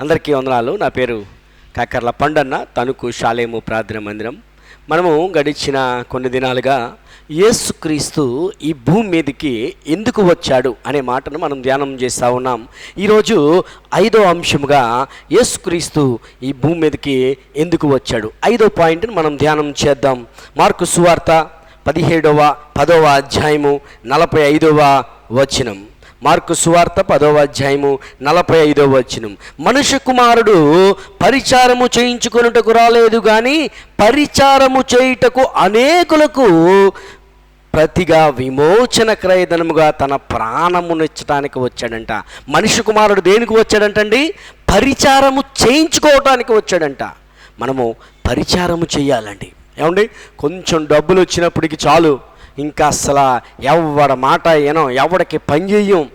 అందరికీ వందనాలు. నా పేరు కాకర్ల పండన్న. తణుకు శాలేము ప్రార్థన మందిరం. మనము గడిచిన కొన్ని దినాలుగా యేసుక్రీస్తు ఈ భూమి మీదకి ఎందుకు వచ్చాడు అనే మాటను మనం ధ్యానం చేస్తూ ఉన్నాం. ఈరోజు ఐదో అంశముగా యేసుక్రీస్తు ఈ భూమి మీదకి ఎందుకు వచ్చాడు? ఐదో పాయింట్ని మనం ధ్యానం చేద్దాం. మార్కు సువార్త పదిహేడవ పదవ అధ్యాయము నలభై ఐదవ వచనం. మార్కు సువార్త పదవ అధ్యాయము నలభై ఐదవ వచనం. మనుష్య కుమారుడు పరిచారము చేయించుకొనుటకు రాలేదు కానీ పరిచారము చేయుటకు అనేకులకు ప్రతిగా విమోచన క్రయధనముగా తన ప్రాణమునిచ్చటానికి వచ్చాడంట. మనిషి కుమారుడు దేనికి వచ్చాడంటండి? పరిచారము చేయించుకోవటానికి వచ్చాడంట. మనము పరిచారము చేయాలండి. ఏమండి? కొంచెం డబ్బులు వచ్చినప్పటికి చాలు. ఇంకా అసలు ఎవడ మాట ఏనో ఎవడికి పని చేయం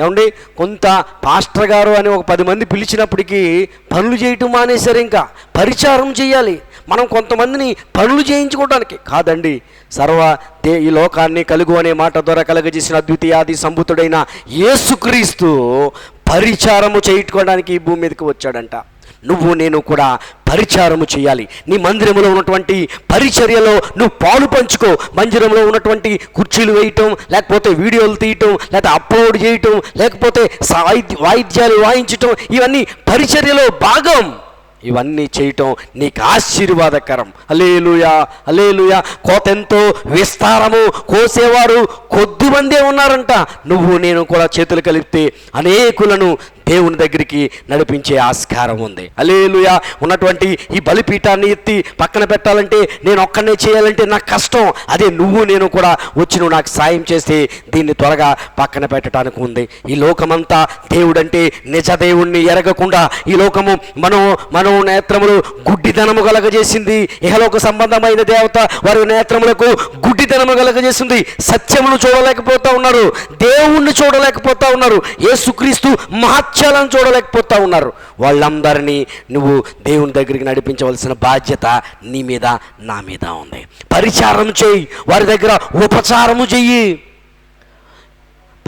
ఏమండి? కొంత పాస్టర్ గారు అని ఒక పది మంది పిలిచినప్పటికీ పనులు చేయటం మానేశారు ఇంకా. పరిచారం చేయాలి. మనం కొంతమందిని పనులు చేయించుకోవడానికి కాదండి. సర్వ దే ఈ లోకాన్ని కలుగు అనే మాట ద్వారా కలగజేసిన అద్వితీయాది సంభుతుడైన యేసుక్రీస్తు పరిచారము చేయించుకోవడానికి ఈ భూమి మీదకి వచ్చాడంట. నువ్వు నేను కూడా పరిచారము చేయాలి. నీ మందిరంలో ఉన్నటువంటి పరిచర్యలో నువ్వు పాలు పంచుకో. మందిరంలో ఉన్నటువంటి కుర్చీలు వేయటం లేకపోతే వీడియోలు తీయటం లేకపోతే అప్లోడ్ చేయటం లేకపోతే వాయిద్య వాయిద్యాలు వాయించటం ఇవన్నీ పరిచర్యలో భాగం. ఇవన్నీ చేయటం నీకు ఆశీర్వాదకరం. అలేలుయా అలేలుయా కోతెంతో విస్తారము కోసేవారు కొద్దిమందే ఉన్నారంట. నువ్వు నేను కూడా చేతులు కలిపితే అనేకులను దేవుని దగ్గరికి నడిపించే ఆస్కారం ఉంది. అలేలుయా ఉన్నటువంటి ఈ బలిపీఠాన్ని ఎత్తి పక్కన పెట్టాలంటే నేను ఒక్కనే చేయాలంటే నాకు కష్టం. అదే నువ్వు నేను కూడా వచ్చి నువ్వు నాకు సాయం చేస్తే దీన్ని త్వరగా పక్కన పెట్టడానికి ఉంది. ఈ లోకమంతా దేవుడంటే నిజ దేవుణ్ణి ఎరగకుండా ఈ లోకము మనో మనో నేత్రములు గుడ్డితనము కలగజేసింది. ఇహలోక సంబంధమైన దేవత వారి నేత్రములకు గుడ్డితనము కలగజేసింది. సత్యమును చూడలేకపోతా ఉన్నారు. దేవుణ్ణి చూడలేకపోతా ఉన్నారు. యేసుక్రీస్తు మహత్యాలను చూడలేకపోతా ఉన్నారు. వాళ్ళందరినీ నువ్వు దేవుని దగ్గరికి నడిపించవలసిన బాధ్యత నీ మీద నా మీద ఉంది. పరిచారం చేయి. వారి దగ్గర ఉపచారము చెయ్యి.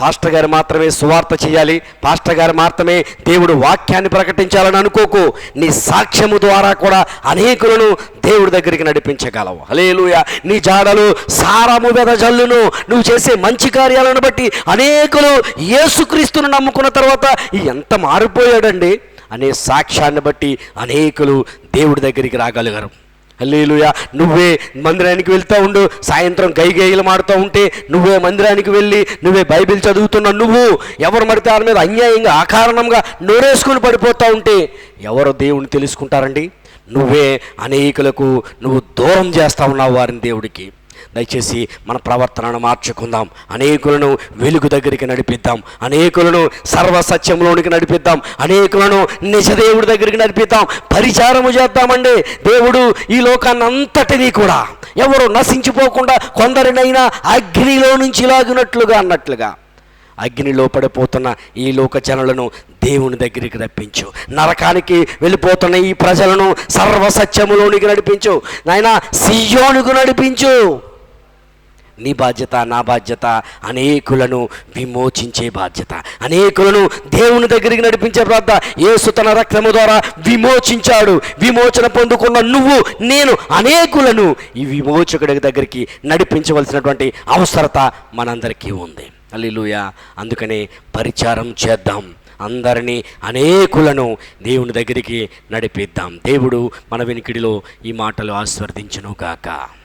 పాస్టర్ గారు మాత్రమే సువార్త చేయాలి. పాస్టర్ గారు మాత్రమే దేవుడు వాక్యాన్ని ప్రకటించాలని అనుకోకు. నీ సాక్ష్యము ద్వారా కూడా అనేకులను దేవుడి దగ్గరికి నడిపించగలవు. హలేలుయ నీ జాడలు సారము వెదజల్లును నువ్వు చేసే మంచి కార్యాలను బట్టి అనేకులు యేసుక్రీస్తును నమ్ముకున్న తర్వాత ఎంత మారిపోయాడండి. అనే సాక్ష్యాన్ని బట్టి అనేకులు దేవుడి దగ్గరికి రాగలిగారు. హల్లేలుయ. నువ్వే మందిరానికి వెళ్తూ ఉండు సాయంత్రం గైగేయలు మాడుతూ ఉంటే నువ్వే మందిరానికి వెళ్ళి నువ్వే బైబిల్ చదువుతున్న నువ్వు ఎవరు మడితే వారి మీద అన్యాయంగా అకారణంగా నోరేసుకుని పడిపోతూ ఉంటే ఎవరు దేవుని తెలుసుకుంటారండి? నువ్వే అనేకులకు నువ్వు దూరం చేస్తా ఉన్నావు వారిని దేవుడికి. దయచేసి మన ప్రవర్తనను మార్చుకుందాం. అనేకులను వెలుగు దగ్గరికి నడిపిద్దాం. అనేకులను సర్వసత్యంలోనికి నడిపిద్దాం. అనేకులను నిజదేవుడి దగ్గరికి నడిపిద్దాం. పరిచారము చేద్దామండి. దేవుడు ఈ లోకాన్ని అంతటినీ కూడా ఎవరు నశించిపోకుండా కొందరినైనా అగ్నిలో నుంచి లాగినట్లుగా అన్నట్లుగా. అగ్నిలో పడిపోతున్న ఈ లోక జనులను దేవుని దగ్గరికి రప్పించు. నరకానికి వెళ్ళిపోతున్న ఈ ప్రజలను సర్వసత్యములోనికి నడిపించు. నాయన సియోనుకు నడిపించు. నీ బాధ్యత నా బాధ్యత అనేకులను విమోచించే బాధ్యత. అనేకులను దేవుని దగ్గరికి నడిపించే బాధ్యత. యేసు తన రక్తము ద్వారా విమోచించాడు. విమోచన పొందుకున్న నువ్వు నేను అనేకులను ఈ విమోచకుడి దగ్గరికి నడిపించవలసినటువంటి అవసరత మనందరికీ ఉంది. అల్లిలుయ అందుకనే పరిచారం చేద్దాం. అందరినీ అనేకులను దేవుని దగ్గరికి నడిపిద్దాం. దేవుడు మన వెనికిడిలో ఈ మాటలు ఆస్వర్దించును గాక